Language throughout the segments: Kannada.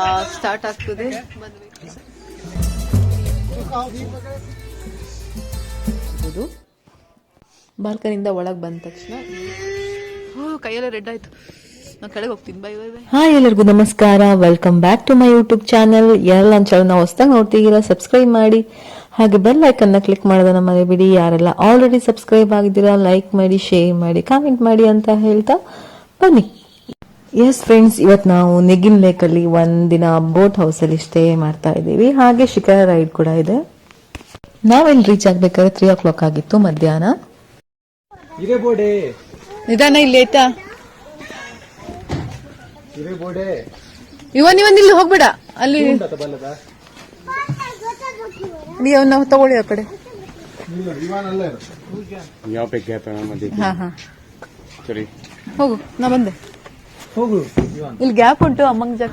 ಸ್ಟಾರ್ಟ್ ಆಗ್ತದೆ. ಬಾಲ್ಕನಿಂದ ಒಳಗೆ ಬಂದ ತಕ್ಷಣ. ಕೈಯೆಲ್ಲ ರೆಡ್ ಆಯ್ತು. ನಾ ಕೆಳಗೆ ಹೋಗ್ತೀನಿ. ಬೈ ಬೈ ಬೈ ಹಾಯ್ ಎಲ್ಲರಿಗೂ ನಮಸ್ಕಾರ. Welcome back to my YouTube channel ಯಾರೆಲ್ಲ ಚಾನಲ್ನ ಹೊಸದಾಗಿ ನೋಡ್ತಿದ್ದೀರಾ ಸಬ್ಸ್ಕ್ರೈಬ್ ಮಾಡಿ. ಹಾಗೆ ಬೆಲ್ ಐಕನ್ನ ಕ್ಲಿಕ್ ಮಾಡೋದನ್ನ ಮರಿಬಿಡಿ. ಯಾರೆಲ್ಲ ಆಲ್ರೆಡಿ ಸಬ್ಸ್ಕ್ರೈಬ್ ಆಗಿದ್ದೀರಾ ಲೈಕ್ ಮಾಡಿ ಶೇರ್ ಮಾಡಿ ಕಾಮೆಂಟ್ ಮಾಡಿ ಅಂತ ಹೇಳ್ತಾ ಬನ್ನಿ. ಎಸ್ ಫ್ರೆಂಡ್ಸ್ ಇವತ್ತು ನಾವು ನೆಗಿನ್ ಒಂದು ಒಂದಿನ ಬೋಟ್ ಹೌಸಲ್ಲಿ ಸ್ಟೇ ಮಾಡ್ತಾ ಇದ್ದೀವಿ. ಹಾಗೆ ಶಿಖರ ರೈಡ್ ಕೂಡ ಇದೆ. ನಾವೆಲ್ಲಿ ರೀಚ್ ಆಗ್ಬೇಕಾದ್ರೆ ತ್ರೀ ಓ ಕ್ಲಾಕ್ ಆಗಿತ್ತು ಮಧ್ಯಾಹ್ನ. ನಿಧಾನ ಇಲ್ಲಿ ಆಯ್ತಾ? ಇವನ್ ಇವನ್ ಇಲ್ಲಿ ಹೋಗ್ಬೇಡ. ಅಲ್ಲಿ ನೀ ನಾವು ತಗೊಳ್ಳಿ ಆ ಕಡೆ. ಹೋಗು ನಾ ಬಂದೆ. ಹೋಗು ಇಲ್ಲಿ ಗ್ಯಾಪ್ ಉಂಟು ಅಮ್ಮಂಗ್ ಜಾಗ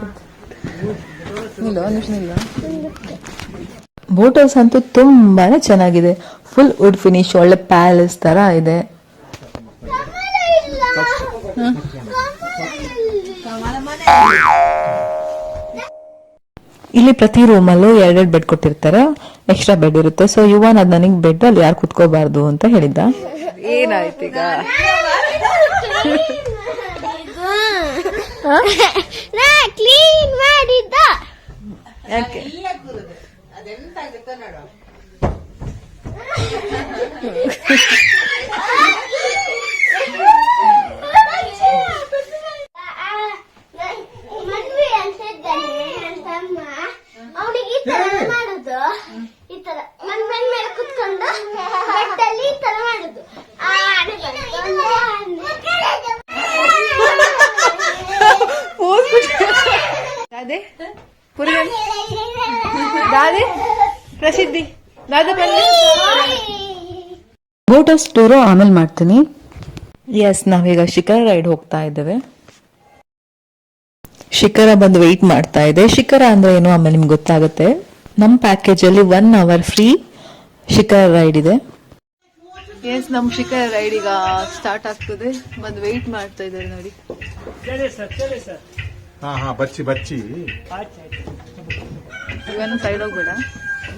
ನಿಮಿಷ ಬೋಟ್ ಹೌಸ್ ಅಂತೂ ತುಂಬಾನೇ ಚೆನ್ನಾಗಿದೆ. ಫುಲ್ ವುಡ್ ಫಿನಿಶ್ ಒಳ್ಳೆ ಪ್ಯಾಲೇಸ್ ತರ ಇದೆ. ಇಲ್ಲಿ ಪ್ರತಿ ರೂಮಲ್ಲೂ ಎರಡೆರಡು ಬೆಡ್ ಕೊಟ್ಟಿರ್ತಾರೆ. ಎಕ್ಸ್ಟ್ರಾ ಬೆಡ್ ಇರುತ್ತೆ. ಸೊ ಯುವನ್ ಅದ್ ನನಗೆ ಬೆಡ್ ಅಲ್ಲಿ ಯಾರು ಕುತ್ಕೋಬಾರ್ದು ಅಂತ ಹೇಳಿದ್ದ. ಏನಾಯ್ತು ಈಗ? ನಾ ಕ್ಲೀನ್ ಮಾಡಿದ್ದ. ಯಾಕೆ? ತರ ಮನ್ ಮನ್ ಮೇಲೆ ಕುತ್ಕೊಂಡು ಬೆಟ್ಟಲ್ಲಿ ಈ ತರ ಮಾಡುದು. ಆ ಆನೆ ಬಂತು, ಪ್ರಸಿದ್ಧಿ ದಾದೆ ಬನ್ನಿ ಬೋಟ್ ಹೌಸ್ ಟೂರು ಆಮೇಲೆ ಮಾಡ್ತೀನಿ. ಎಸ್ ನಾವೀಗ ಶಿಖರ ರೈಡ್ ಹೋಗ್ತಾ ಇದ್ದೇವೆ. ಶಿಖರ ಬಂದು ವೆಯ್ಟ್ ಮಾಡ್ತಾ ಇದೆ. ಶಿಖರ ಅಂದ್ರೆ ಏನು ಆಮೇಲೆ ನಿಮ್ಗೆ ಗೊತ್ತಾಗುತ್ತೆ. ನಮ್ಮ ಪ್ಯಾಕೇಜ್ ಅಲ್ಲಿ one hour free shikara ride ಇದೆ. ಎಸ್ ನಮ್ ಶಿಖರ ರೈಡ್ ಈಗ ಸ್ಟಾರ್ಟ್ ಆಗ್ತದೆ. ಬಂದು ವೆಯ್ಟ್ ಮಾಡ್ತಾ ಇದ್ದಾರೆ ನೋಡಿ. ಹಾ ಹಾ ಬಚ್ಚಿ ಬಚ್ಚಿ ಇವನು ಸೈಡ್ ಹೋಗ್ಬೇಡ.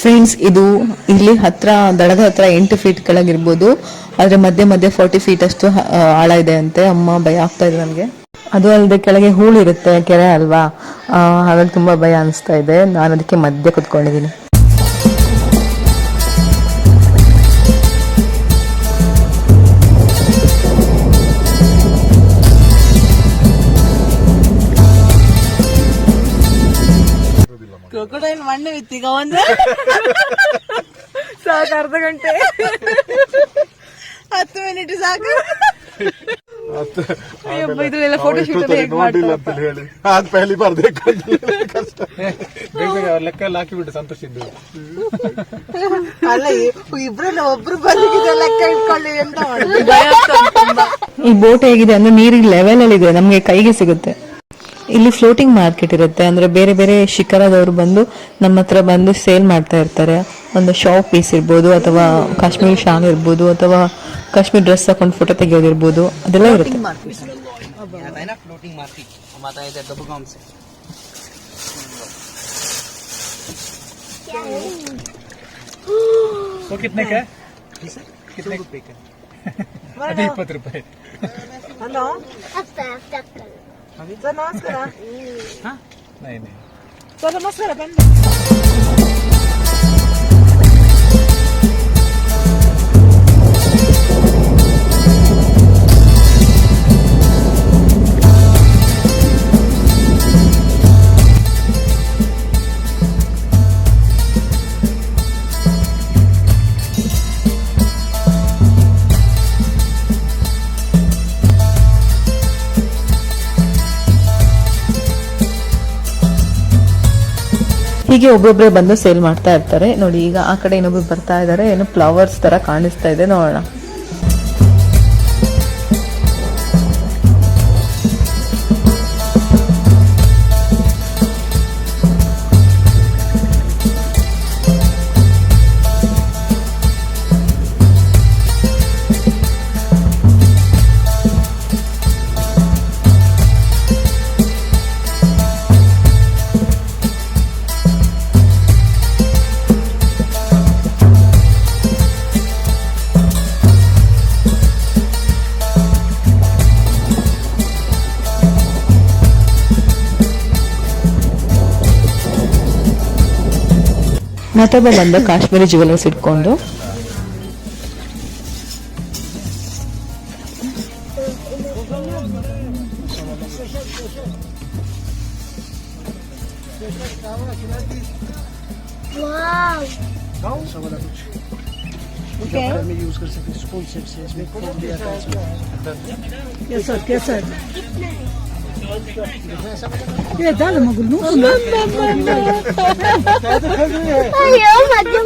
ಫ್ರೆಂಡ್ಸ್ ಇದು ಇಲ್ಲಿ ಹತ್ರ ದಡದ ಹತ್ರ ಎಂಟು ಫೀಟ್ ಕೆಳಗಿರ್ಬೋದು. ಆದ್ರೆ ಮಧ್ಯೆ ಮಧ್ಯೆ ಫಾರ್ಟಿ ಫೀಟ್ ಅಷ್ಟು ಆಳ ಇದೆ ಅಂತೆ. ಅಮ್ಮ ಭಯ ಆಗ್ತಾ ಇದೆ ನನಗೆ. ಅದು ಅಲ್ಲದೆ ಕೆಳಗೆ ಹೂಳಿರುತ್ತೆ ಕೆರೆ ಅಲ್ವಾ? ಹಾಗಾಗಿ ತುಂಬಾ ಭಯ ಅನಿಸ್ತಾ ಇದೆ. ನಾನು ಅದಕ್ಕೆ ಮಧ್ಯೆ ಕುತ್ಕೊಂಡಿದ್ದೀನಿ. ಕ್ರೊಕೊಡೈಲ್ ಮಣ್ಣು ಇತ್ತೀಗ ಈಗ ಒಂದು. ಸಾಕು ಅರ್ಧ ಗಂಟೆ. ಹತ್ತು ಮಿನಿಟ್ ಸಾಕು. ಅಯ್ಯಪ್ಪ, ಇದ್ರಲ್ಲೆಲ್ಲ ಫೋಟೋ ಶೂಟ್ ನೋಡಿಲ್ಲ ಅಂತ ಹೇಳಿ ಅದ್ ಪಹಲಿ ಬಾರ್ ದೇಖ ಕಷ್ಟ ಲೆಕ್ಕ ಎಲ್ಲ ಹಾಕಿಬಿಟ್ಟು ಸಂತೋಷ ಇದ್ದು ಅಲ್ಲ ಇಬ್ರಲ್ಲ ಒಬ್ರು ಬಂದಿದ್ದ ಲೆಕ್ಕ ಇಟ್ಕೊಳ್ಳಿ ತುಂಬಾ. ಈ ಬೋಟ್ ಹೇಗಿದೆ ಅಂದ್ರೆ ನೀರಿನ ಲೆವೆಲ್ ಅಲ್ಲಿ ಇದೆ ನಮಗೆ ಕೈಗೆ ಸಿಗುತ್ತೆ. ಇಲ್ಲಿ ಫ್ಲೋಟಿಂಗ್ ಮಾರ್ಕೆಟ್ ಇರುತ್ತೆ. ಅಂದರೆ ಬೇರೆ ಬೇರೆ ಶಿಖರದವರು ಬಂದು ನಮ್ಮ ಹತ್ರ ಬಂದು ಸೇಲ್ ಮಾಡ್ತಾ ಇರ್ತಾರೆ. ಒಂದು ಶಾಪ್ ಪೀಸ್ ಇರ್ಬೋದು ಅಥವಾ ಕಾಶ್ಮೀರಿ ಶಾನ್ ಇರ್ಬೋದು ಅಥವಾ ಕಾಶ್ಮೀರ್ ಡ್ರೆಸ್ ಹಾಕೊಂಡು ಫೋಟೋ ತೆಗೆಯೋದಿರ್ಬೋದು ಅದೆಲ್ಲ ಇರುತ್ತೆ. ರೂಪಾಯಿ माश करा नाही चल नमस्कार चल नमस्कार ಹೀಗೆ ಒಬ್ಬೊಬ್ಬರೇ ಬಂದು ಸೇಲ್ ಮಾಡ್ತಾ ಇರ್ತಾರೆ. ನೋಡಿ, ಈಗ ಆ ಕಡೆ ಇನ್ನೊಬ್ರು ಬರ್ತಾ ಇದ್ದಾರೆ ಏನೋ ಫ್ಲವರ್ಸ್ ತರ ಕಾಣಿಸ್ತಾ ಇದೆ. ನೋಡೋಣ. ಮತ್ತೊಬ್ಬ ಬಂದ ಕಾಶ್ಮೀರಿ ಜ್ಯುವೆಲರ್ಸ್ ಇಟ್ಕೊಂಡು वाव में यूज कर सकते हैं स्पून सेट से इसमें खोल दिया था इसमें ಏ ಜಾಲ ಅಯ್ಯೋ ಮಧ್ಯ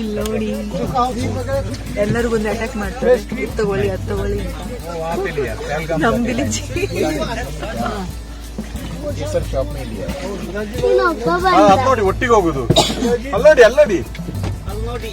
ಇಲ್ಲ ನೋಡಿ ಎಲ್ಲರಿಗೂ ಒಂದು ಅಟ್ಯಾಕ್ ಮಾಡ್ತಾರೆ. ಸ್ಟ್ರೀಟ್ ತಗೊಳ್ಳಿ ಅದು ತಗೊಳ್ಳಿ ನೋಡಿ ಒಟ್ಟಿಗೆ ಹೋಗುದು. ಅಲ್ಲಡಿ ಅಲ್ಲಡಿ ಅಲ್ಲೋಡಿ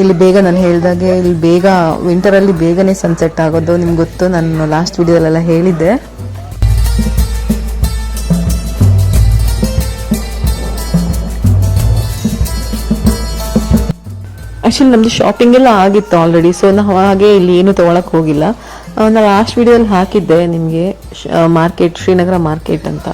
ಇಲ್ಲಿ ಬೇಗ ನಾನು ಹೇಳಿದಾಗೆ ಇಲ್ಲಿ ಬೇಗ ವಿಂಟರಲ್ಲಿ ಬೇಗನೆ ಸನ್ಸೆಟ್ ಆಗೋದು ನಿಮ್ಗೆ ಗೊತ್ತು, ನಾನು ಲಾಸ್ಟ್ ವಿಡಿಯೋಲೆಲ್ಲ ಹೇಳಿದ್ದೆ. ಆ್ಯಕ್ಚುಲಿ ನಮ್ದು ಶಾಪಿಂಗ್ ಎಲ್ಲ ಆಗಿತ್ತು ಆಲ್ರೆಡಿ ಸೊ ನಾವು ಹಾಗೆ ಇಲ್ಲಿ ಏನು ತೊಗೊಳಕ್ಕೆ ಹೋಗಿಲ್ಲ. ನಾನು ಲಾಸ್ಟ್ ವಿಡಿಯೋದಲ್ಲಿ ಹಾಕಿದ್ದೆ ನಿಮಗೆ ಮಾರ್ಕೆಟ್ ಶ್ರೀನಗರ ಮಾರ್ಕೆಟ್ ಅಂತ.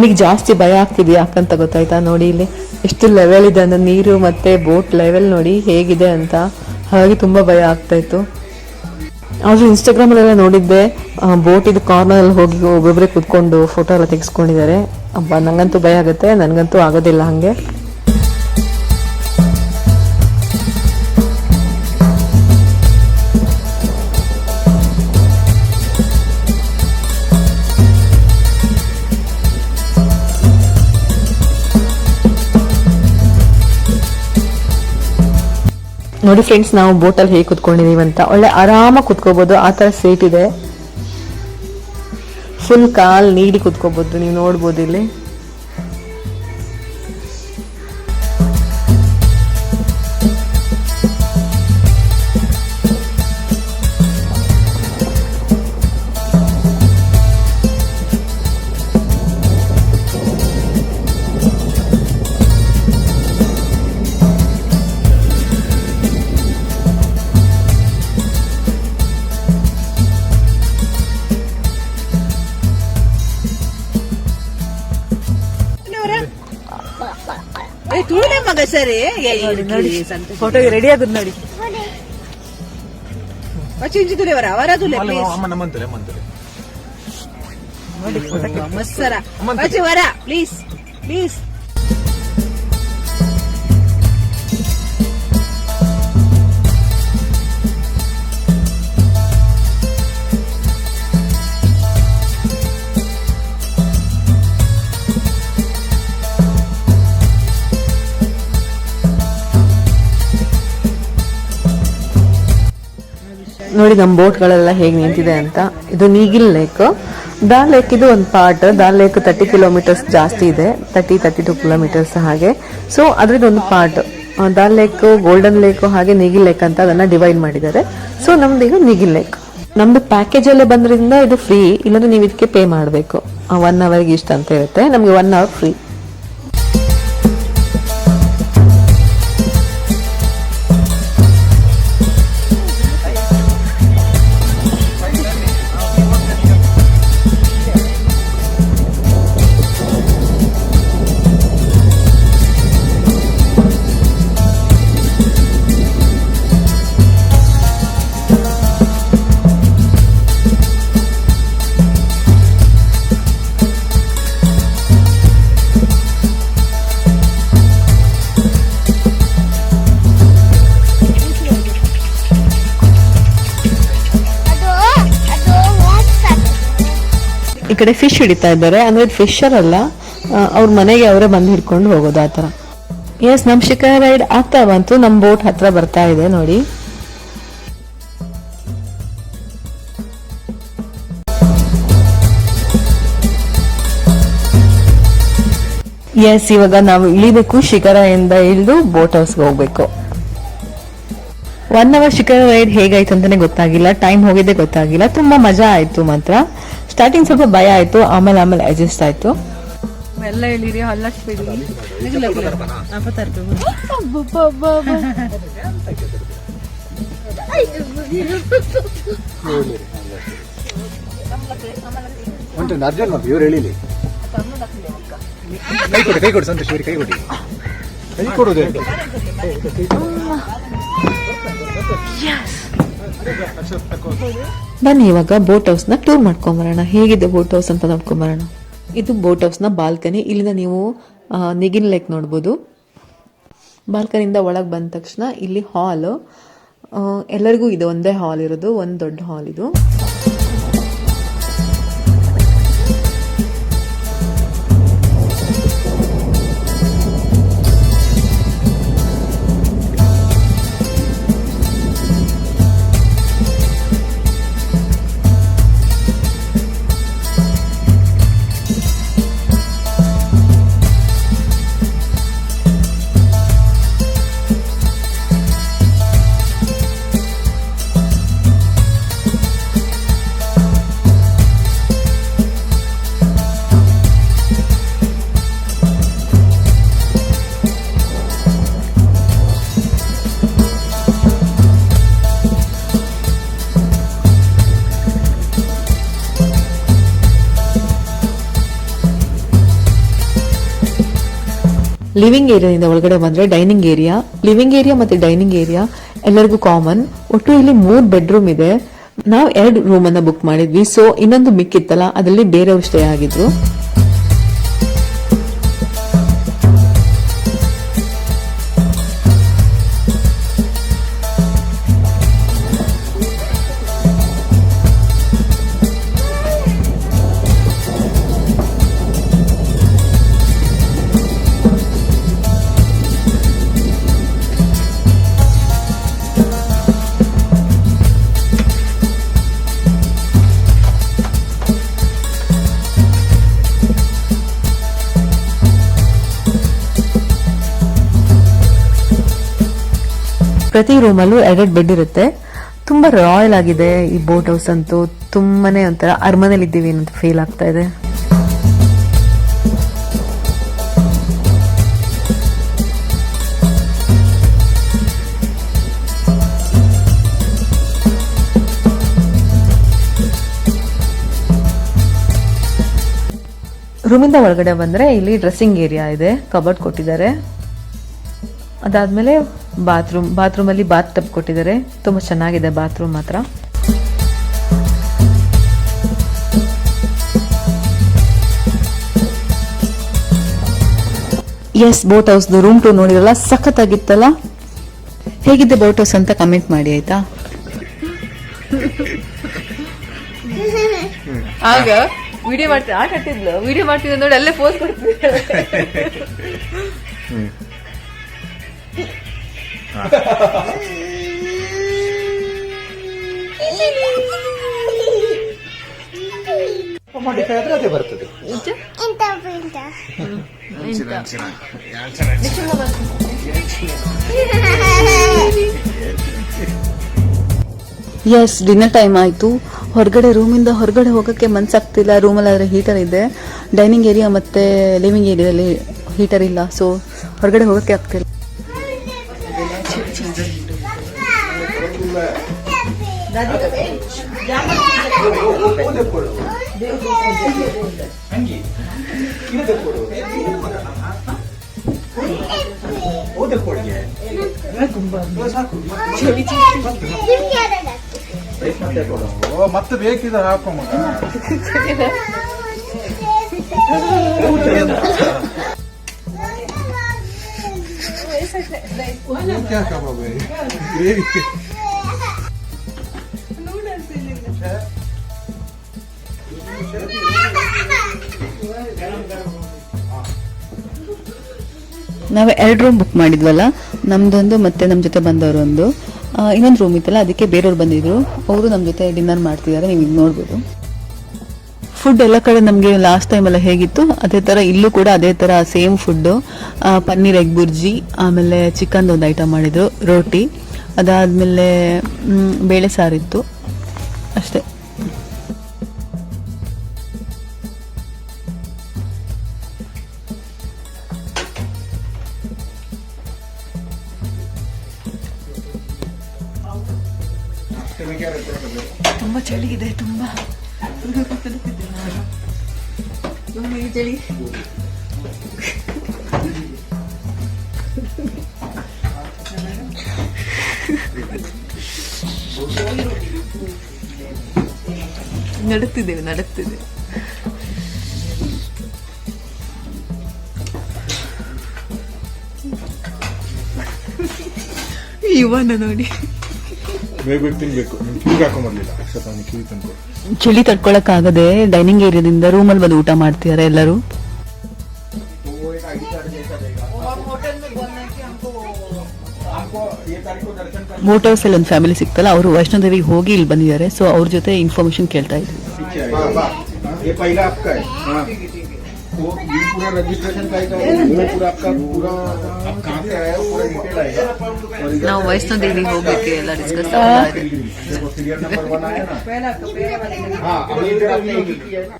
ನಮಗೆ ಜಾಸ್ತಿ ಭಯ ಆಗ್ತಿದೆ ಯಾಕಂತ ಗೊತ್ತಾಯ್ತಾ? ನೋಡಿ ಇಲ್ಲಿ ಎಷ್ಟು ಲೆವೆಲ್ ಇದೆ ಅಂದ್ರೆ ನೀರು ಮತ್ತೆ ಬೋಟ್ ಲೆವೆಲ್ ನೋಡಿ ಹೇಗಿದೆ ಅಂತ. ಹಾಗೆ ತುಂಬಾ ಭಯ ಆಗ್ತಾಯಿತ್ತು ಆದರೂ ಇನ್ಸ್ಟಾಗ್ರಾಮಲ್ಲೆಲ್ಲ ನೋಡಿದ್ದೆ ಬೋಟ್ ಇದು ಕಾರ್ನರ್ ಅಲ್ಲಿ ಹೋಗಿ ಒಬ್ಬೊಬ್ಬರೇ ಕುತ್ಕೊಂಡು ಫೋಟೋ ಎಲ್ಲ ತೆಗೆಸ್ಕೊಂಡಿದ್ದಾರೆ. ಅಬ್ಬ, ನಂಗಂತೂ ಭಯ ಆಗುತ್ತೆ, ನನಗಂತೂ ಆಗೋದಿಲ್ಲ ಹಂಗೆ. ನೋಡಿ ಫ್ರೆಂಡ್ಸ್ ನಾವು ಬೋಟಲ್ಲಿ ಹೇಗೆ ಕುತ್ಕೊಂಡಿದ್ದೀವಿ ಅಂತ. ಒಳ್ಳೆ ಆರಾಮಾಗಿ ಕುತ್ಕೋಬೋದು, ಆ ಥರ ಸೀಟ್ ಇದೆ. ಫುಲ್ ಕಾಲ್ ನೀಡಿ ಕುತ್ಕೋಬೋದು, ನೀವು ನೋಡ್ಬೋದು ಇಲ್ಲಿ. ತೂಳೆ ಮಗ ಸರಿ ನೋಡಿ ಫೋಟೋಗೆ ರೆಡಿ ಆಗುದು ನೋಡಿ ಚಿಂಚಿತುಲೆ ಅವರ ಅವರದು ಮತ್ಸರ ವರ ಪ್ಲೀಸ್ ಪ್ಲೀಸ್ ನೋಡಿ ನಮ್ಮ ಬೋಟ್ಗಳೆಲ್ಲ ಹೇಗೆ ನಿಂತಿದೆ ಅಂತ. ಇದು ನೀಗಿಲ್ ಲೇಕ್. ದಾಲ್ ಲೇಕ್ ಇದು ಒಂದು part Dal lake thirty kilometres ಜಾಸ್ತಿ ಇದೆ. ತರ್ಟಿ ತರ್ಟಿ ಟು ಕಿಲೋಮೀಟರ್ಸ್ ಹಾಗೆ. ಸೊ ಅದ್ರದ್ದು ಒಂದು part Dal lake golden lake ಹಾಗೆ ನೀಗಿಲ್ ಲೇಕ್ ಅಂತ ಅದನ್ನ ಡಿವೈಡ್ ಮಾಡಿದ್ದಾರೆ. ಸೊ ನಮ್ದು ಈಗ ನೀಗಿಲ್ ಲೇಕ್. ನಮ್ದು ಪ್ಯಾಕೇಜ್ ಅಲ್ಲೇ ಬಂದ್ರಿಂದ ಇದು ಫ್ರೀ ಇಲ್ಲಾಂದ್ರೆ ನೀವು ಇದಕ್ಕೆ ಪೇ ಮಾಡಬೇಕು. ಒನ್ ಅವರ್ಗೆ ಇಷ್ಟ ಅಂತ ಇರುತ್ತೆ ನಮಗೆ ಒನ್ ಅವರ್ ಫ್ರೀ ಈ ಕಡೆ ಫಿಶ್ ಹಿಡಿತಾ ಇದ್ದಾರೆ. ಅಂದ್ರೆ ಫಿಶರ್ ಅಲ್ಲ. ಅವ್ರ ಮನೆಗೆ ಅವರೇ ಬಂದು ಹಿಡ್ಕೊಂಡು ಹೋಗೋದು ಆ ಥರ. ಎಸ್ ನಮ್ ಶಿಖರ ರೈಡ್ ಆಗ್ತಾ ಬಂತು. ನಮ್ ಬೋಟ್ ಹತ್ರ ಬರ್ತಾ ಇದೆ ನೋಡಿ. ಎಸ್ ಇವಾಗ ನಾವು ಇಳಿಬೇಕು. ಶಿಖರದಿಂದ ಇಳಿದು ಬೋಟ್ ಹೌಸ್ಗೆ ಹೋಗ್ಬೇಕು. ಒನ್ ಅವರ್ ಶಿಖರ ರೈಡ್ ಹೇಗಾಯ್ತು ಅಂತಾನೆ ಗೊತ್ತಾಗಿಲ್ಲ. ಟೈಮ್ ಹೋಗಿದ್ದೆ ಗೊತ್ತಾಗಿಲ್ಲ. ತುಂಬಾ ಮಜಾ ಆಯ್ತು ಮಾತ್ರ. ಸ್ಟಾರ್ಟಿಂಗ್ ಸ್ವಲ್ಪ ಭಯ ಆಯ್ತು ಆಮೇಲೆ ಆಮೇಲೆ ಅಡ್ಜಸ್ಟ್ ಆಯ್ತು. ಎಲ್ಲ ಹೇಳಿರಿ ಹಲ್ಲಕ್ಬೇಡಿ ಉಂಟು ಅರ್ಜುನ್ ಮತ್ತೆ ಇವ್ರು ಹೇಳಿಲಿ ಕೈ ಕೊಡಿ. ಕೈ ಕೊಡಿ ಸಂತೋಷ್ ಇವ್ರಿಗೆ ಕೈ ಕೊಡಿ. ಕೈ ಕೊಡುದು ಬನ್ನಿ, ಇವಾಗ ಬೋಟ್ ಹೌಸ್ನ ಟೂರ್ ಮಾಡ್ಕೊಂಬರೋಣ. ಹೇಗಿದೆ ಬೋಟ್ ಹೌಸ್ ಅಂತ ನೋಡ್ಕೊಂಬರೋಣ. ಇದು ಬೋಟ್ ಹೌಸ್ನ ಬಾಲ್ಕನಿ ಇಲ್ಲಿಂದ ನೀವು ನೆಗಿನ ನಿಗಿನ್ ಲೇಕ್ ನೋಡ್ಬೋದು. ಬಾಲ್ಕನಿಯಿಂದ ಒಳಗೆ ಬಂದ ತಕ್ಷಣ ಇಲ್ಲಿ ಹಾಲ್ ಎಲ್ಲರಿಗೂ ಇದು ಒಂದೇ ಹಾಲ್ ಇರೋದು, ಒಂದು ದೊಡ್ಡ ಹಾಲ್ ಇದು. ಲಿವಿಂಗ್ ಏರಿಯಾದಿಂದ ಒಳಗಡೆ ಬಂದ್ರೆ ಡೈನಿಂಗ್ ಏರಿಯಾ ಲಿವಿಂಗ್ ಏರಿಯಾ ಮತ್ತೆ ಡೈನಿಂಗ್ ಏರಿಯಾ ಎಲ್ಲರಿಗೂ ಕಾಮನ್ ಒಟ್ಟು ಇಲ್ಲಿ ಮೂರ್ ಬೆಡ್ರೂಮ್ ಇದೆ. ನಾವು ಎರಡು ರೂಮ್ ಅನ್ನ ಬುಕ್ ಮಾಡಿದ್ವಿ. ಸೊ ಇನ್ನೊಂದು ಮಿಕ್ಕಿತ್ತಲ್ಲ ಅದರಲ್ಲಿ ಬೇರೆಯವ್ರು ಸ್ಟೇ ಆಗಿದ್ರು. ಪ್ರತಿ ರೂಮಲ್ಲೂ ಎರಡೆರಡು ಬೆಡ್ ಇರುತ್ತೆ. ತುಂಬಾ ರಾಯಲ್ ಆಗಿದೆ ಈ ಬೋಟ್ ಹೌಸ್ ಅಂತೂ. ತುಂಬಾನೇ ಒಂಥರ ಅರಮನೆಯಲ್ಲಿ ಇದ್ದೀವಿ ಅಂತ ಫೀಲ್ ಆಗ್ತಾ ಇದೆ. ರೂಮಿಂದ ಒಳಗಡೆ ಬಂದ್ರೆ ಇಲ್ಲಿ ಡ್ರೆಸ್ಸಿಂಗ್ ಏರಿಯಾ ಇದೆ. ಕಬರ್ಡ್ ಕೊಟ್ಟಿದ್ದಾರೆ. ಅದಾದ್ಮೇಲೆ ಬಾತ್ರೂಮ್ ಬಾತ್ರೂಮಲ್ಲಿ ಬಾತ್ ಟಬ್ ಕೊಟ್ಟಿದ್ದಾರೆ. ತುಂಬ ಚೆನ್ನಾಗಿದೆ ಬಾತ್ರೂಮ್ ಮಾತ್ರ. ಎಸ್ ಬೋಟ್ ಹೌಸ್ದು ರೂಮ್ ಟು ನೋಡಿರಲ್ಲ ಸಖತ್ತಾಗಿತ್ತಲ್ಲ? ಹೇಗಿದೆ ಬೋಟ್ ಹೌಸ್ ಅಂತ ಕಮೆಂಟ್ ಮಾಡಿ ಆಯ್ತಾ? ಆಗ ವಿಡಿಯೋ ಮಾಡ್ತೀನಿ ಆಟ ಆಡ್ತಿದ್ಲು. ವಿಡಿಯೋ ಮಾಡ್ತೀವಿ ನೋಡಿ ಅಲ್ಲೇ ಫೋನ್ ಕೊಡ್ತೀವಿ ಎಸ್ ಡಿನ್ನರ್ ಟೈಮ್ ಆಯಿತು. ಹೊರಗಡೆ ರೂಮಿಂದ ಹೊರಗಡೆ ಹೋಗೋಕ್ಕೆ ಮನ್ಸಾಗ್ತಿಲ್ಲ. ರೂಮಲ್ಲಾದರೆ ಹೀಟರ್ ಇದೆ. ಡೈನಿಂಗ್ ಏರಿಯಾ ಮತ್ತೆ ಲಿವಿಂಗ್ ಏರಿಯಾದಲ್ಲಿ ಹೀಟರ್ ಇಲ್ಲ. ಸೊ ಹೊರಗಡೆ ಹೋಗೋಕ್ಕೆ ಆಗ್ತಿಲ್ಲ. ಮತ್ತೆ ಬೇಕಿದ್ರೆ ಹಾಕೋ क्या कबाब है ग्रेवी ನಾವು ಎರಡು ರೂಮ್ ಬುಕ್ ಮಾಡಿದ್ವಲ್ಲ ನಮ್ದೊಂದು ಮತ್ತೆ ನಮ್ಮ ಜೊತೆ ಬಂದವರೊಂದು ಇನ್ನೊಂದು ರೂಮ್ ಇತ್ತಲ್ಲ ಅದಕ್ಕೆ ಬೇರೆಯವ್ರು ಬಂದಿದ್ರು ಅವರು ನಮ್ಮ ಜೊತೆ ಡಿನ್ನರ್ ಮಾಡ್ತಿದ್ದಾರೆ ನೀವು ಈಗ ನೋಡ್ಬೋದು ಫುಡ್ ಎಲ್ಲ ಕಡೆ ನಮಗೆ ಲಾಸ್ಟ್ ಟೈಮ್ ಎಲ್ಲ ಹೇಗಿತ್ತು, ಅದೇ ಥರ ಇಲ್ಲೂ ಕೂಡ ಅದೇ ಥರ same food paneer egg bhurji ಆಮೇಲೆ ಚಿಕನ್ ಒಂದು ಐಟಮ್ ಮಾಡಿದ್ರು ರೋಟಿ ಅದಾದಮೇಲೆ ಬೇಳೆ ಸಾರಿತ್ತು. ಅಷ್ಟೇ. ಚಳಿ ನಡುತ್ತಿದ್ದೇವೆ ನಡುತ್ತಿದ್ದೇವೆ ಯುವನ ನೋಡಿ ಬೇಗ ತಿನ್ಬೇಕು. ಕಿವಿಗೆ ಹಾಕೊಂಬರ್ಲಿಲ್ಲ ಅಕ್ಷತ ನೀನು ಕಿವಿ ತಂದ್ಕೊಡು ಚಳಿ ತಡ್ಕೊಳಕ್ಕಾಗದೆ ಡೈನಿಂಗ್ ಏರಿಯಾದಿಂದ ರೂಮಲ್ಲಿ ಬಂದು ಊಟ ಮಾಡ್ತಿದ್ದಾರೆ ಎಲ್ಲರೂ? ಬೋಟ್ ಹೌಸ್ ಅಲ್ಲಿ ಒಂದು ಫ್ಯಾಮಿಲಿ ಸಿಕ್ತಲ್ಲ ಅವರು ವೈಷ್ಣೋದೇವಿಗೆ ಹೋಗಿ ಇಲ್ಲಿ ಬಂದಿದ್ದಾರೆ. ಸೊ ಅವ್ರ ಜೊತೆ ಇನ್ಫಾರ್ಮೇಶನ್ ಕೇಳ್ತಾ ಇದ್ವಿ. ये पहला आपका है हाँ तो ये पूरा रजिस्ट्रेशन का है इसमें पूरा आपका पूरा आप कहाँ से आए हो पूरा डिटेल आएगा और इधर ನಾವು ವೈಷ್ಣೋದೇವಿಗೆ ಹೋಗ್ಲಿಕ್ಕೆ ಎಲ್ಲ ಡಿಸ್ಕಸ್ देखो सीरियल नंबर वन आया ना हाँ अब इधर आपने एक ही किया है ना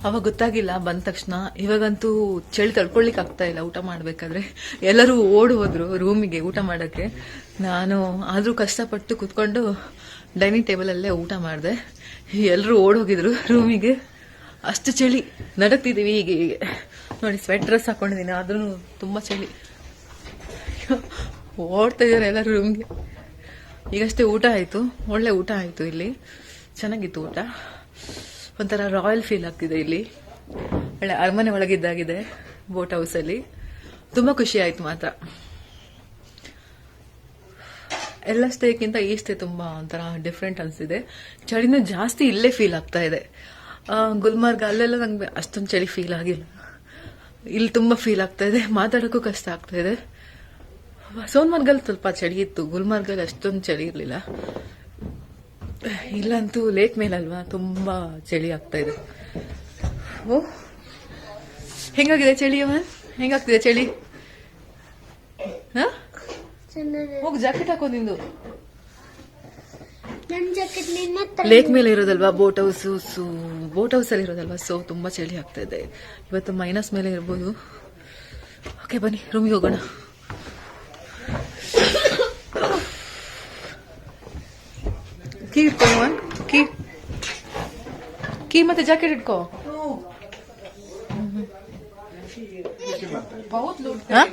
ಅವಾಗ ಗೊತ್ತಾಗಿಲ್ಲ ಬಂದ ತಕ್ಷಣ ಇವಾಗಂತೂ ಚಳಿ ತಡ್ಕೊಳ್ಲಿಕ್ಕೆ ಆಗ್ತಾ ಇಲ್ಲ ಊಟ ಮಾಡ್ಬೇಕಾದ್ರೆ ಎಲ್ಲರೂ ಓಡ್ ಹೋದ್ರು ರೂಮಿಗೆ ಊಟ ಮಾಡಕ್ಕೆ ನಾನು ಆದ್ರೂ ಕಷ್ಟಪಟ್ಟು ಕುತ್ಕೊಂಡು ಡೈನಿಂಗ್ ಟೇಬಲ್ ಅಲ್ಲೇ ಊಟ ಮಾಡಿದೆ ಎಲ್ಲರೂ ಓಡ್ ಹೋಗಿದ್ರು ರೂಮಿಗೆ ಅಷ್ಟು ಚಳಿ ನಡಕ್ತಿದೀವಿ ಹೀಗೆ ಹೀಗೆ ನೋಡಿ ಸ್ವೆಟ್ ಡ್ರೆಸ್ ಹಾಕೊಂಡಿದ್ದೀನಿ ಆದ್ರೂ ತುಂಬಾ ಚಳಿ. ಓಡ್ತಾ ಇದ್ದಾರೆ ಎಲ್ಲರೂ ರೂಮ್ಗೆ ಈಗಷ್ಟೇ ಊಟ ಆಯಿತು, ಒಳ್ಳೆ ಊಟ ಆಯಿತು ಇಲ್ಲಿ. ಚೆನ್ನಾಗಿತ್ತು ಊಟ. ಒಂಥರ ರಾಯಲ್ ಫೀಲ್ ಆಗ್ತಿದೆ ಇಲ್ಲಿ. ಒಳ್ಳೆ ಅರಮನೆ ಒಳಗಿದ್ದಾಗಿದೆ ಬೋಟ್ ಹೌಸಲ್ಲಿ ತುಂಬ ಖುಷಿ ಆಯಿತು ಮಾತ್ರ. ಎಲ್ಲ ಸ್ಟೇಕ್ಕಿಂತ ಈ ಸ್ಟೇ ತುಂಬ ಒಂಥರ ಡಿಫ್ರೆಂಟ್ ಅನಿಸಿದೆ. ಚಳಿನೂ ಜಾಸ್ತಿ ಇಲ್ಲೇ ಫೀಲ್ ಆಗ್ತಾ ಇದೆ. ಗುಲ್ಮರ್ಗ, ಅಲ್ಲೆಲ್ಲ ನಂಗೆ ಅಷ್ಟೊಂದು ಚಳಿ ಫೀಲ್ ಆಗಿಲ್ಲ. ಇಲ್ಲಿ ತುಂಬ ಫೀಲ್ ಆಗ್ತಾ ಇದೆ. ಮಾತಾಡೋಕ್ಕೂ ಕಷ್ಟ ಆಗ್ತಾ ಇದೆ. ಸೋನ್ಮಾರ್ಗಲ್ಲಿ ಸ್ವಲ್ಪ ಚಳಿ ಇತ್ತು. ಗುಲ್ಮಾರ್ಗಲ್ಲಿ ಅಷ್ಟೊಂದು ಚಳಿ ಇರಲಿಲ್ಲ. ಇಲ್ಲಂತೂ ಲೇಕ್ ಮೇಲಲ್ವಾ ತುಂಬಾ ಚಳಿ ಆಗ್ತಾ ಇದೆ. ಓ ಹೆಂಗಾಗಿದೆ ಚಳಿ ಅವನ್ ಹೆಂಗಾಗ್ತಿದೆ ಚಳಿ? ಹಾಂ? ಹೋಗ್ ಜಾಕೆಟ್ ಹಾಕೋ ನಿಂದು ನನ್ ಜಾಕೆಟ್ ನಿನ್ನ ಹತ್ರ ಲೇಕ್ ಮೇಲೆ ಇರೋದಲ್ವಾ? Boat house so boat house ಅಲ್ಲಿ ಇರೋದಲ್ವಾ? ಸೊ ತುಂಬಾ ಚಳಿ ಆಗ್ತಾ ಇದೆ. ಇವತ್ತು ಮೈನಸ್ ಮೇಲೆ ಇರ್ಬೋದು. ಓಕೆ ಬನ್ನಿ ರೂಮಿಗೆ ಹೋಗೋಣ. ಕೀ ಇಟ್ಕೋ ಇವನ್ ಕೀ. ಕೀ ಮತ್ತೆ ಜಾಕೆಟ್ ಇಟ್ಕೋ. ಹಾ?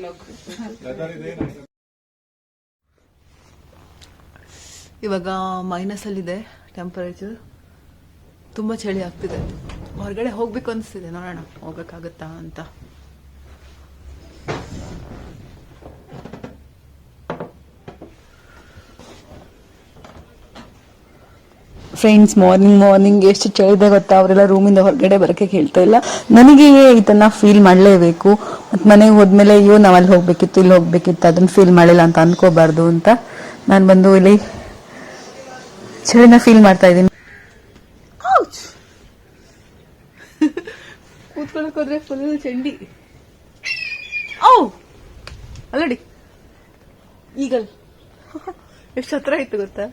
ಇವಾಗ ಮೈನಸಲ್ಲಿದೆ ಟೆಂಪರೇಚರ್ ತುಂಬಾ ಚಳಿ ಆಗ್ತಿದೆ. ಹೊರಗಡೆ ಹೋಗ್ಬೇಕು ಅನಿಸ್ತಿದೆ. ನೋಡೋಣ, ಹೋಗೋಕ್ಕಾಗತ್ತಾ ಅಂತ. ಫ್ರೆಂಡ್ಸ್ ಮಾರ್ನಿಂಗ್ ಮಾರ್ನಿಂಗ್ ಎಷ್ಟು ಚಳಿ ಇದೆ ಗೊತ್ತಾ? ಅವರೆಲ್ಲ ರೂಮಿಂದ ಹೊರಗಡೆ ಬರಕ್ಕೆ ಹೇಳ್ತಾ ಇಲ್ಲ. ನನಗೆ ಇದನ್ನ ಫೀಲ್ ಮಾಡಲೇಬೇಕು. ಮತ್ತೆ ಮನೆಗೆ ಹೋದ್ಮೇಲೆ, ಅಯ್ಯೋ, ನಾವು ಅಲ್ಲಿ ಹೋಗಬೇಕಿತ್ತು, ಇಲ್ಲಿ ಹೋಗ್ಬೇಕಿತ್ತು, ಅದನ್ನ ಫೀಲ್ ಮಾಡಿಲ್ಲ ಅಂತ ಅನ್ಕೋಬಾರ್ದು ಅಂತ. ನಾನು ಬಂದು ಇಲ್ಲಿ ಚಳಿನ ಫೀಲ್ ಮಾಡ್ತಾ ಇದ್ದೀನಿ ಕೂತ್ಕೊಳಕ್ ಹೋದ್ರೆ ಫುಲ್ ಚಂಡಿ. ಓ ಅಲ್ಲಡಿ. ಈಗಲ್. ಎಷ್ಟು ಹತ್ರ ಇತ್ತು ಗೊತ್ತಾ?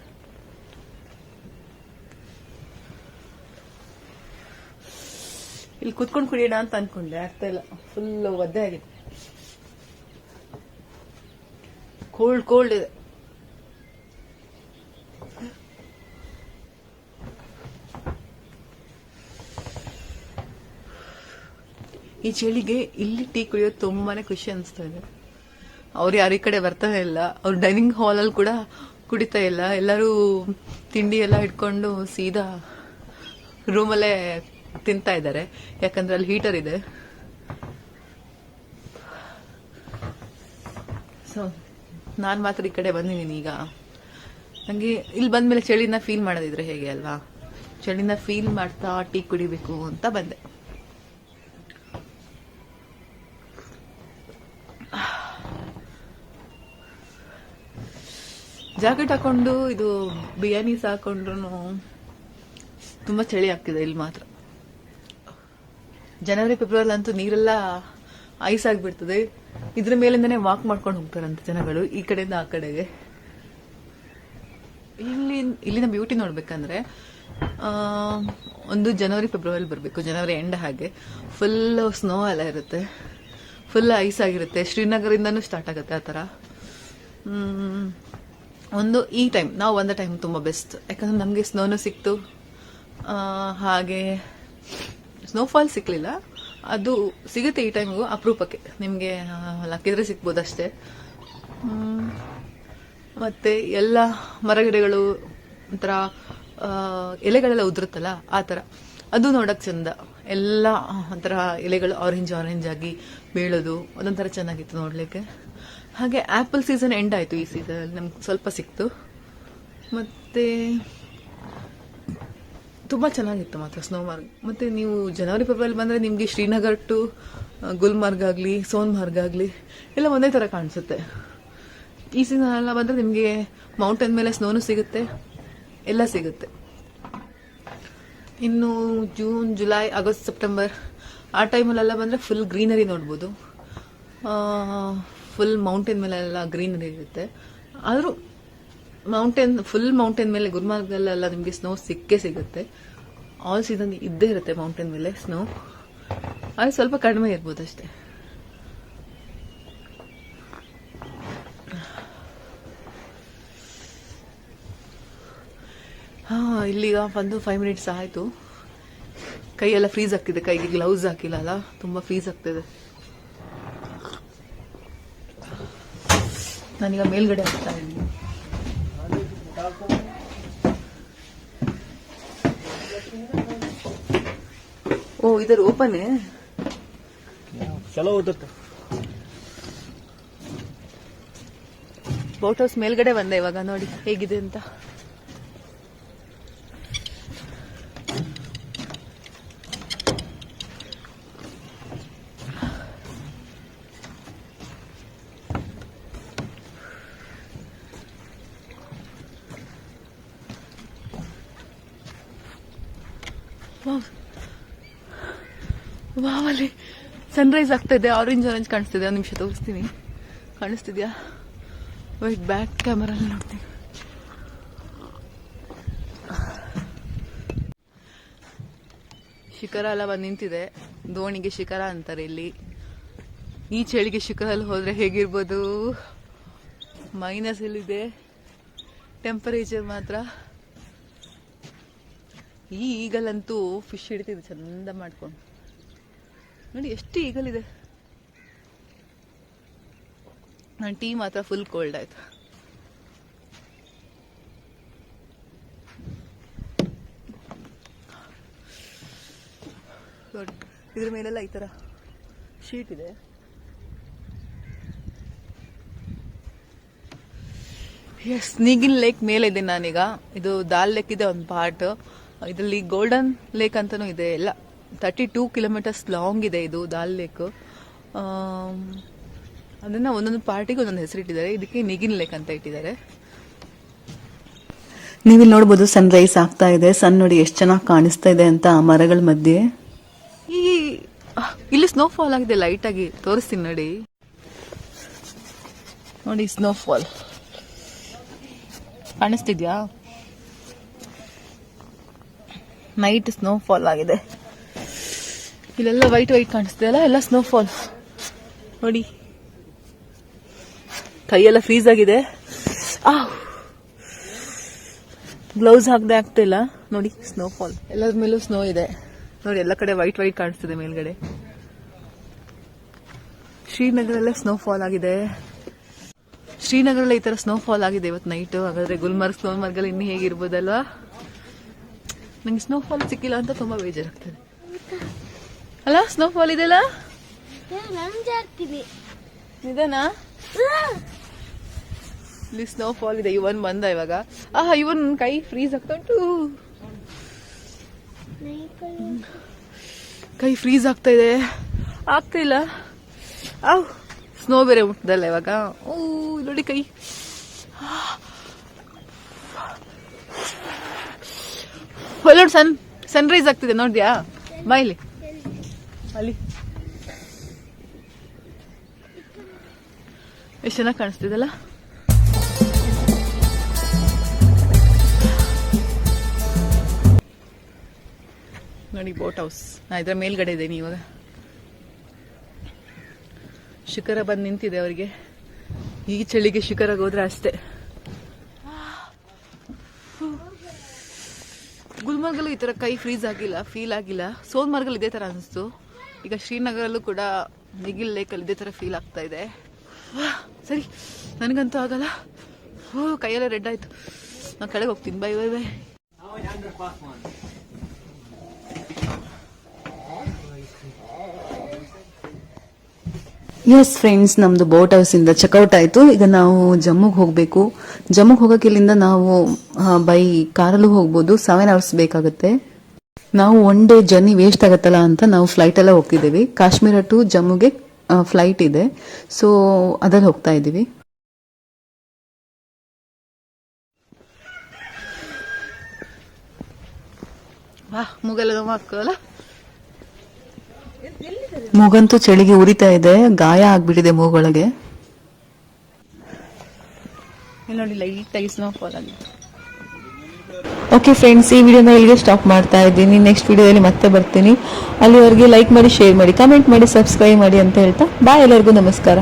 ಇಲ್ಲಿ ಕುತ್ಕೊಂಡು ಕುಡಿಯೋಣ ಅಂತ ಅನ್ಕೊಂಡೆ ಅರ್ಥ ಇಲ್ಲ. ಫುಲ್ ಒದ್ದೆ ಆಗಿದೆ. ಕೋಲ್ಡ್ ಕೋಲ್ಡ್ ಇದೆ. ಈ ಚಳಿಗೆ ಇಲ್ಲಿ ಟೀ ಕುಡಿಯೋದು ತುಂಬಾನೇ ಖುಷಿ ಅನಿಸ್ತಾ ಇದೆ. ಅವ್ರು ಯಾರು ಈ ಕಡೆ ಬರ್ತಾನೆ ಇಲ್ಲ, ಅವ್ರು ಡೈನಿಂಗ್ ಹಾಲ್ ಅಲ್ಲಿ ಕೂಡ ಕುಡಿತಾ ಇಲ್ಲ. ಎಲ್ಲರೂ ತಿಂಡಿ ಎಲ್ಲ ಇಟ್ಕೊಂಡು ಸೀದಾ ರೂಮಲ್ಲೇ ತಿಂತಾ ಇದ್ದಾರೆ. ಯಾಕಂದ್ರೆ ಅಲ್ಲಿ ಹೀಟರ್ ಇದೆ. ಸೊ ನಾನು ಮಾತ್ರ ಈ ಕಡೆ ಬಂದಿದ್ದೀನಿ ಈಗ. ನನಗೆ ಇಲ್ಲಿ ಬಂದ್ಮೇಲೆ ಚಳಿನ ಫೀಲ್ ಮಾಡೋದಿದ್ರೆ ಹೇಗೆ ಅಲ್ವಾ? ಚಳಿನ ಫೀಲ್ ಮಾಡ್ತಾ ಟೀ ಕುಡಿಬೇಕು ಅಂತ ಬಂದೆ. ಜಾಕೆಟ್ ಹಾಕೊಂಡು ಇದು ಬಿರಿಯಾನಿ ಹಾಕೊಂಡ್ರು ತುಂಬಾ ಚಳಿ ಆಗ್ತಿದೆ ಇಲ್ಲಿ ಮಾತ್ರ. ಜನವರಿ, ಫೆಬ್ರವರಿ ಅಂತೂ ನೀರೆಲ್ಲ ಐಸ್ ಆಗಿಬಿಡ್ತದೆ. ಇದ್ರ ಮೇಲಿಂದನೇ ವಾಕ್ ಮಾಡ್ಕೊಂಡು ಹೋಗ್ತಾರಂತ ಜನಗಳು, ಈ ಕಡೆಯಿಂದ ಆ ಕಡೆಗೆ. ಇಲ್ಲಿ, ಇಲ್ಲಿನ ಬ್ಯೂಟಿ ನೋಡ್ಬೇಕಂದ್ರೆ ಒಂದು ಜನವರಿ ಫೆಬ್ರವರಿ ಬರಬೇಕು. ಜನವರಿ ಎಂಡ್ ಹಾಗೆ. ಫುಲ್ ಸ್ನೋ ಎಲ್ಲ ಇರುತ್ತೆ. ಫುಲ್ ಐಸ್ ಆಗಿರುತ್ತೆ. ಶ್ರೀನಗರಿಂದನೂ ಸ್ಟಾರ್ಟ್ ಆಗುತ್ತೆ ಆ ಥರ. ಒಂದು, ಈ ಟೈಮ್ ನಾವು ಒಂದು ಟೈಮ್ ತುಂಬ ಬೆಸ್ಟ್ ಯಾಕಂದ್ರೆ ನಮಗೆ ಸ್ನೋನು ಸಿಕ್ತು. ಹಾಗೆ ಸ್ನೋಫಾಲ್ ಸಿಕ್ಕಲಿಲ್ಲ ಅದು ಸಿಗುತ್ತೆ ಈ ಟೈಮ್ಗೂ ಅಪರೂಪಕ್ಕೆ. ನಿಮಗೆ ಲಕ್ಕಿದ್ರೆ ಸಿಗ್ಬೋದು ಅಷ್ಟೇ. ಮತ್ತೆ ಎಲ್ಲ ಮರಗಿಡಗಳು, ಒಂಥರ ಎಲೆಗಳೆಲ್ಲ ಉದುರುತ್ತಲ್ಲ, ಆ ಥರ. ಅದು ನೋಡಕ್ ಚಂದ. ಎಲ್ಲ ಒಂಥರ ಎಲೆಗಳು ಆರೆಂಜ್ ಆರೆಂಜ್ ಆಗಿ ಬೀಳೋದು. ಅದೊಂಥರ ಚೆನ್ನಾಗಿತ್ತು ನೋಡ್ಲಿಕ್ಕೆ. ಹಾಗೆ ಆಪಲ್ ಸೀಸನ್ ಎಂಡ್ ಆಯ್ತು ಈ ಸೀಸನ್ ನಮ್ಗೆ ಸ್ವಲ್ಪ ಸಿಕ್ತು. ಮತ್ತೆ ತುಂಬಾ ಚೆನ್ನಾಗಿತ್ತು ಮಾತ್ರ ಸ್ನೋಮಾರ್ಗ್ ಮತ್ತೆ ನೀವು ಜನವರಿ ಫೆಬ್ರವರಿ ಬಂದ್ರೆ ನಿಮಗೆ ಶ್ರೀನಗರ್ ಟು ಗುಲ್ಮಾರ್ಗ್ ಆಗಲಿ ಸೋನ್ಮಾರ್ಗ್ ಆಗಲಿ, ಎಲ್ಲ ಒಂದೇ ತರ ಕಾಣಿಸುತ್ತೆ. ಈ ಸೀಸನ್ ಎಲ್ಲ ಬಂದ್ರೆ ನಿಮಗೆ ಮೌಂಟೇನ್ ಮೇಲೆ ಸ್ನೋನು ಸಿಗುತ್ತೆ, ಎಲ್ಲ ಸಿಗುತ್ತೆ. ಇನ್ನು ಜೂನ್ ಜುಲೈ ಆಗಸ್ಟ್ ಸೆಪ್ಟೆಂಬರ್ ಆ ಟೈಮಲ್ಲೆಲ್ಲ ಬಂದ್ರೆ ಫುಲ್ ಗ್ರೀನರಿ ನೋಡ್ಬೋದು. ಫುಲ್ ಮೌಂಟೇನ್ ಮೇಲೆಲ್ಲ ಗ್ರೀನರಿ ಇರುತ್ತೆ. ಆದರೂ ಮೌಂಟೇನ್ ಫುಲ್ ಮೌಂಟೇನ್ ಮೇಲೆ ಗುಲ್ಮಾರ್ಗಲ್ಲೆಲ್ಲ ನಿಮಗೆ ಸ್ನೋ ಸಿಕ್ಕೇ ಸಿಗುತ್ತೆ. ಆಲ್ ಸೀಸನ್ ಇದ್ದೇ ಇರುತ್ತೆ ಮೌಂಟೇನ್ ಮೇಲೆ ಸ್ನೋ ಅದು ಸ್ವಲ್ಪ ಕಡಿಮೆ ಇರ್ಬೋದು ಅಷ್ಟೇ. ಹಾಂ, ಇಲ್ಲಿಗ ಬಂದು ಫೈವ್ ಮಿನಿಟ್ಸ್ ಆಯಿತು. ಕೈಯೆಲ್ಲ ಫ್ರೀಸ್ ಆಗ್ತಿದೆ, ಕೈಗೆ ಗ್ಲೌಸ್ ಹಾಕಿಲ್ಲ ಅಲ್ಲ? ತುಂಬ ಫ್ರೀಸ್ ಆಗ್ತಿದೆ. ನಾನೀಗ ಮೇಲ್ಗಡೆ ಹೋಗ್ತಾ ಇದ್ದೀನಿ. ಓ ಇದರ ಓಪನ್ ಚಲೋ ಓದುತ್ತೆ. ಬೋಟ್ ಹೌಸ್ ಮೇಲ್ಗಡೆ ಬಂದೆ ಇವಾಗ ನೋಡಿ ಹೇಗಿದೆ ಅಂತ. ಸನ್ರೈಸ್ ಆಗ್ತಾ ಇದೆ ಆರೆಂಜ್ ಆರೆಂಜ್ ಕಾಣಿಸ್ತಿದೆ, ಒಂದು ನಿಮಿಷ ತೋರಿಸ್ತೀನಿ. ಕಾಣಿಸ್ತಿದ್ಯಾ? ವೈಟ್ ಬ್ಯಾಕ್ ಕ್ಯಾಮರಲ್ಲಿ ನೋಡ್ತೀನಿ. ಶಿಖರ ಎಲ್ಲ ಬಂದು ನಿಂತಿದೆ. ದೋಣಿಗೆ ಶಿಖರ ಅಂತಾರೆ ಇಲ್ಲಿ. ಈ ಚಳಿಗೆ ಶಿಖರಲ್ಲಿ ಹೋದ್ರೆ ಹೇಗಿರ್ಬೋದು? ಮೈನಸ್ ಎಲ್ಲಿದೆ ಟೆಂಪರೇಚರ್ ಮಾತ್ರ. ಈಗಲಂತೂ ಫಿಶ್ ಹಿಡಿತಿದೆ ಚಂದ ಮಾಡ್ಕೊಂಡು. ನೋಡಿ, ಎಷ್ಟು ಈಗಲಿದೆ. ನನ್ನ ಟೀ ಮಾತ್ರ ಫುಲ್ ಕೋಲ್ಡ್ ಆಯ್ತು. ಇದ್ರ ಮೇಲೆಲ್ಲ ಈ ತರ ಶೀಟ್ ಇದೆ. ಎಸ್ ನೀಗಿನ್ ಲೇಕ್ ಮೇಲೆ ಇದೆ ನಾನೀಗ. ಇದು ದಾಲ್ ಲೇಕ್ ಇದೆ ಒಂದು ಪಾರ್ಟ್ ಇದರಲ್ಲಿ ಗೋಲ್ಡನ್ ಲೇಕ್ ಅಂತಾನೂ ಇದೆ. ಎಲ್ಲ ತರ್ಟಿ ಟೂ ಕಿಲೋಮೀಟರ್ಸ್ ಲಾಂಗ್ ಇದೆ ಇದು ದಾಲ್ ಲೇಕ್ ಅದನ್ನ ಒಂದೊಂದು ಪಾರ್ಟಿಗೆ ಒಂದೊಂದು ಹೆಸರಿಟ್ಟಿದ್ದಾರೆ. ಇದಕ್ಕೆ ನಿಗಿನ್ ಲೇಕ್ ಅಂತ ಇಟ್ಟಿದ್ದಾರೆ. ನೀವಿಲ್ಲಿ ನೋಡ್ಬೋದು ಸನ್ ರೈಸ್ ಆಗ್ತಾ ಇದೆ. ಸನ್ ನೋಡಿ ಎಷ್ಟು ಚೆನ್ನಾಗಿ ಕಾಣಿಸ್ತಾ ಇದೆ ಅಂತ ಆ ಮರಗಳ ಮಧ್ಯೆ. ಈ ಇಲ್ಲಿ ಸ್ನೋ ಫಾಲ್ ಆಗಿದೆ ಲೈಟ್ ಆಗಿ. ತೋರಿಸ್ತೀನಿ ನೋಡಿ. ನೋಡಿ ಸ್ನೋ ಫಾಲ್ ಕಾಣಿಸ್ತಿದ್ಯಾ? ನೈಟ್ ಸ್ನೋ ಫಾಲ್ ಆಗಿದೆ. ಇಲ್ಲೆಲ್ಲ ವೈಟ್ ವೈಟ್ ಕಾಣಿಸ್ತಿದೆಯಲ್ಲ ಎಲ್ಲ ಸ್ನೋ ಫಾಲ್ ನೋಡಿ. ಕೈಯೆಲ್ಲ ಫ್ರೀಸ್ ಆಗಿದೆ. ಆ! ಗ್ಲೌಸ್ ಹಾಕದೆ ಆಗ್ತಿಲ್ಲ ನೋಡಿ ಸ್ನೋ ಫಾಲ್ ಎಲ್ಲರ ಮೇಲೂ ಸ್ನೋ ಇದೆ. ನೋಡಿ, ಎಲ್ಲ ಕಡೆ ವೈಟ್ ವೈಟ್ ಕಾಣಿಸ್ತಿದೆ ಮೇಲ್ಗಡೆ. ಶ್ರೀನಗರಲ್ಲೇ ಸ್ನೋ ಫಾಲ್ ಆಗಿದೆ. ಶ್ರೀನಗರಲ್ಲೇ ಈ ತರ ಸ್ನೋ ಫಾಲ್ ಆಗಿದೆ ಇವತ್ತು ನೈಟ್ ಹಾಗಾದ್ರೆ ಗುಲ್ಮರ್ಗ್ ಸ್ನೋ ಮರ್ಗಲ್ಲಿ ಇನ್ನೂ ಹೇಗಿರ್ಬೋದಲ್ವಾ? ನಂಗೆ ಸ್ನೋ ಫಾಲ್ ಸಿಕ್ಕಿಲ್ಲ ಅಂತ ತುಂಬಾ ಬೇಜಾರಾಗ್ತದೆ. ಅಲ್ಲ ಸ್ನೋ ಫಾಲ್ ಇದೆಲ್ಲ ನಿಧಾನ? ಇಲ್ಲಿ ಸ್ನೋ ಫಾಲ್ ಇದೆ ಇವನ್ ಬಂದ ಇವಾಗ. ಆಹಾ ಇವನ್ ಕೈ ಫ್ರೀಸ್ ಆಗ್ತಾ ಉಂಟು. ಕೈ ಫ್ರೀಸ್ ಆಗ್ತಾ ಇದೆ. ಆಗ್ತಿಲ್ಲ ಆ ಸ್ನೋ ಬೇರೆ ಮುಟ್ಟದಲ್ಲ ಇವಾಗ. ಓ ನೋಡಿ ಕೈ. ನೋಡಿ ಸನ್ ಸನ್ರೈಸ್ ಆಗ್ತಿದೆ ನೋಡಿದ್ಯಾ? ಬಾಯ್ಲಿ ಅಲ್ಲಿ. ಎಷ್ಟು ಚೆನ್ನಾಗಿ ಕಾಣಿಸ್ತಿದಲ್ಲ ನೋಡಿ ಬೋಟ್ ಹೌಸ್ ನಾ ಇದ್ರ ಮೇಲ್ಗಡೆ ಇದ್ದೀನಿ ಇವಾಗ. ಶಿಖರ ಬಂದು ನಿಂತಿದೆ ಅವರಿಗೆ. ಈ ಚಳಿಗೆ ಶಿಖರಾಗ ಹೋದ್ರೆ ಅಷ್ಟೇ. ಗುಲ್ಮರ್ಗಲ್ಲೂ ಈ ತರ ಕೈ ಫ್ರೀಸ್ ಆಗಿಲ್ಲ ಫೀಲ್ ಆಗಿಲ್ಲ. ಸೋನ್ಮರ್ಗಲ್ಲಿ ಇದೇ ತರ ಅನಿಸ್ತು. ಈಗ ಶ್ರೀನಗರಲ್ಲೂ ಕೂಡ ನಿಗಿಲ್ ಲೇಕಲ್ಲಿ ಇದೇ ತರ ಫೀಲ್ ಆಗ್ತಾ ಇದೆ. ಸರಿ, ನನಗಂತೂ ಆಗಲ್ಲ. ಓ, ಕೈಯೆಲ್ಲ ರೆಡ್ ಆಯ್ತು. ನಾನು ಕಡೆಗೆ ಹೋಗ್ತೀನಿ. Bye bye bye yes friends ನಮ್ದು ಬೋಟ್ ಹೌಸ್ ಇಂದ ಚೆಕ್ಔಟ್ ಆಯ್ತು. ಈಗ ನಾವು ಜಮ್ಮುಗೆ ಹೋಗಬೇಕು. ಜಮ್ಮುಗೆ ಹೋಗಕ್ಕೆ ಇಲ್ಲಿಂದ ನಾವು ಬೈ ಕಾರಲ್ಲೂ ಹೋಗ್ಬೋದು. ಸೆವೆನ್ ಅವರ್ಸ್ ಬೇಕಾಗುತ್ತೆ. ನಾವು ಒನ್ ಡೇ ಜರ್ನಿ ವೇಸ್ಟ್ ಆಗತ್ತಲ್ಲ ಅಂತ ನಾವು ಫ್ಲೈಟ್ ಎಲ್ಲ ಹೋಗ್ತಿದ್ದೀವಿ. ಕಾಶ್ಮೀರ ಟು ಜಮ್ಮುಗೆ ಫ್ಲೈಟ್ ಇದೆ. ಸೊ ಅದ್ರಲ್ಲಿ ಹೋಗ್ತಾ ಇದ್ದೀವಿ. ಮೂಗಂತೂ ಚಳಿಗೆ ಉರಿತಾ ಇದೆ. ಗಾಯ ಆಗ್ಬಿಟ್ಟಿದೆ ಮೂಗೊಳಗೆ. ನೋಡಿ ಲೈಟ್ ಆಗಿ ಸ್ನೋ ಫಾಲ್ ಆಗಿದೆ. ಓಕೆ ಫ್ರೆಂಡ್ಸ್ ಈ ವಿಡಿಯೋನ ಇಲ್ಲಿಗೆ ಸ್ಟಾಪ್ ಮಾಡ್ತಾ ಇದ್ದೀನಿ. ನೆಕ್ಸ್ಟ್ ವಿಡಿಯೋದಲ್ಲಿ ಮತ್ತೆ ಬರ್ತೀನಿ. ಅಲ್ಲಿವರೆಗೆ ಲೈಕ್ ಮಾಡಿ ಶೇರ್ ಮಾಡಿ ಕಮೆಂಟ್ ಮಾಡಿ ಸಬ್ಸ್ಕ್ರೈಬ್ ಮಾಡಿ ಅಂತ ಹೇಳ್ತಾ ಬಾಯ್ ಎಲ್ಲರಿಗೂ ನಮಸ್ಕಾರ.